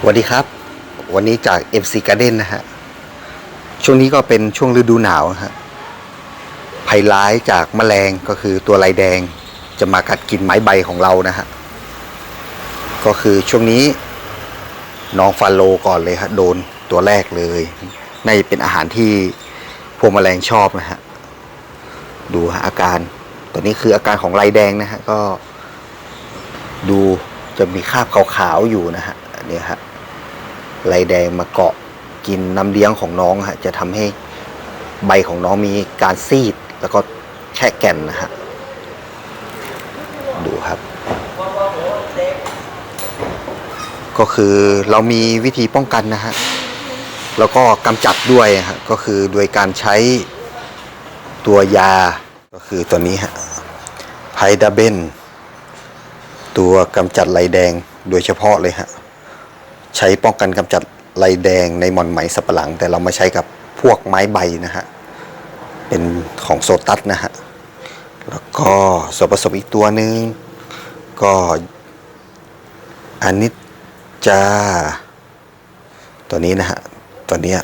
สวัสดีครับ วันนี้จาก MC Garden นะฮะ ช่วงนี้ก็เป็นช่วงฤดูหนาวฮะภัยร้ายจากแมลงก็คือตัวลายแดงจะมากัดกินไม้ใบของเรานะฮะ ก็คือช่วงนี้น้องฟาโลก่อนเลยฮะโดนตัวแรกเลยน่าจะเป็นอาหารที่พวกแมลงชอบนะฮะ ดูฮะอาการตัวนี้คืออาการของลายแดงนะฮะ ก็ดูจะมีคราบขาวๆอยู่นะฮะเนี่ยฮะ ลายแดงมาเกาะกินน้ำเลี้ยงของน้องฮะจะทำให้ใบของน้องมีการซีด แล้วก็แค่แก่นนะฮะดูครับ ก็คือเรามีวิธีป้องกันนะฮะแล้วก็กำจัดด้วยฮะก็คือโดยการใช้ตัวยาก็คือตัวนี้ฮะไพดาเบนตัวกำจัดลายแดงโดยเฉพาะเลยฮะ ใช้ป้องกันกำจัดลายแดงในหม่อนไหมสับปะหลัง แต่เรามาใช้กับพวกไม้ใบนะฮะ เป็นของโซตัสนะฮะ แล้วก็ส่วนผสมอีกตัวหนึ่งก็อันนี้จะตัวนี้นะฮะ ตัวนี้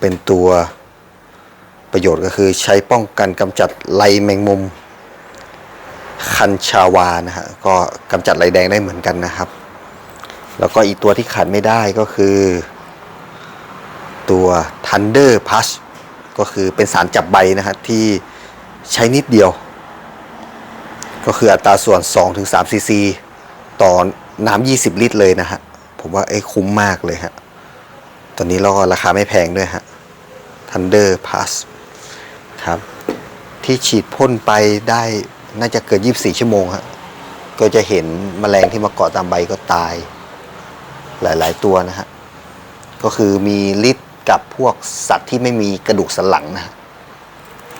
เป็นตัวประโยชน์ก็คือใช้ป้องกันกำจัดไลแมงมุมคันชาวานะฮะ ก็กำจัดลายแดงได้เหมือนกันนะครับ แล้วก็อีกตัวที่ขาดไม่ได้ก็คือ ตัว Thunder Plus ก็คือเป็นสารจับใบนะฮะที่ใช้นิดเดียว ก็คืออัตราส่วน 2-3ซีซีต่อน้ำ20 ลิตรเลยนะฮะ ผมว่าไอ้คุ้มมากเลยฮะ ตอนนี้เราก็ราคาไม่แพงด้วยฮะ Thunder Plus ครับ ที่ฉีดพ่นไปได้น่าจะเกิน 24 ชั่วโมงฮะ ก็จะเห็นแมลงที่มาเกาะตามใบก็ตาย หลาย ๆ ตัวนะฮะก็คือมีฤทธิ์กับพวกสัตว์ที่ไม่มีกระดูกสันหลังนะฮะ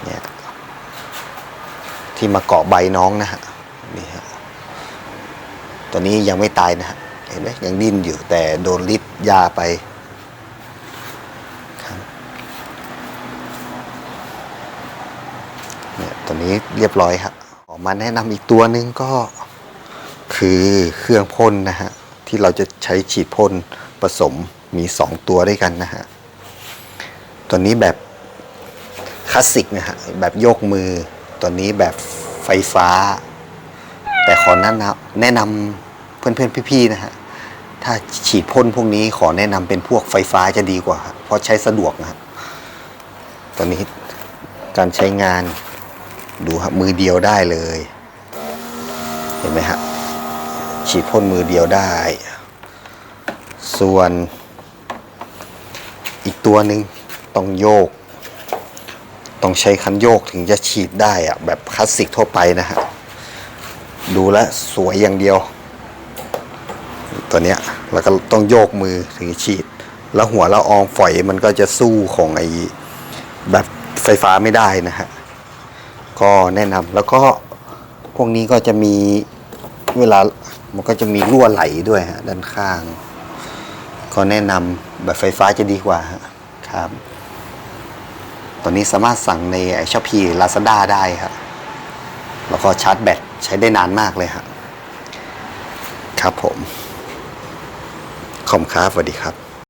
เนี่ยที่มาเกาะใบน้องนะฮะนี่ฮะตัวนี้ยังไม่ตายนะฮะเห็นไหมยังดิ้นอยู่แต่โดนฤทธิ์ยาไปเนี่ยตัวนี้เรียบร้อยครับออกมาแนะนำอีกตัวหนึ่งก็คือเครื่องพ่นนะฮะ ที่เราจะใช้ฉีดพ่นผสมมี 2 ตัวด้วยกันนะฮะ ตัวนี้แบบคลาสสิกนะฮะ แบบโยกมือ ตัวนี้แบบไฟฟ้า แต่ขอแนะนำแนะนำเพื่อนๆพี่ๆนะฮะ ถ้าฉีดพ่นพวกนี้ขอแนะนำเป็นพวกไฟฟ้าจะดีกว่า เพราะใช้สะดวกนะฮะตัวนี้การใช้งานดูครับมือเดียวได้เลย เห็นไหมฮะ ฉีดพ่นมือเดียวได้ ส่วนอีกตัวหนึ่งต้องโยก ต้องใช้คันโยกถึงจะฉีดได้อะแบบคลาสสิกทั่วไปนะฮะ ดูแลวสวยอย่างเดียว ตัวเนี้ยแล้วก็ต้องโยกมือถึงจะฉีด แล้วหัวละอองฝอยมันก็จะสู้ของไอ้แบบไฟฟ้าไม่ได้นะฮะ ก็แนะนำแล้วก็พวกนี้ก็จะมีเวลา มันก็จะมีรั่วไหลด้วยฮะด้านข้างก็แนะนำแบบไฟฟ้าจะดีกว่าครับ ตอนนี้สามารถสั่งในช้อปปี้ลาซาด้าได้ครับแล้วก็ชาร์จแบตใช้ได้นานมากเลยครับครับผมขอบคุณครับสวัสดีครับ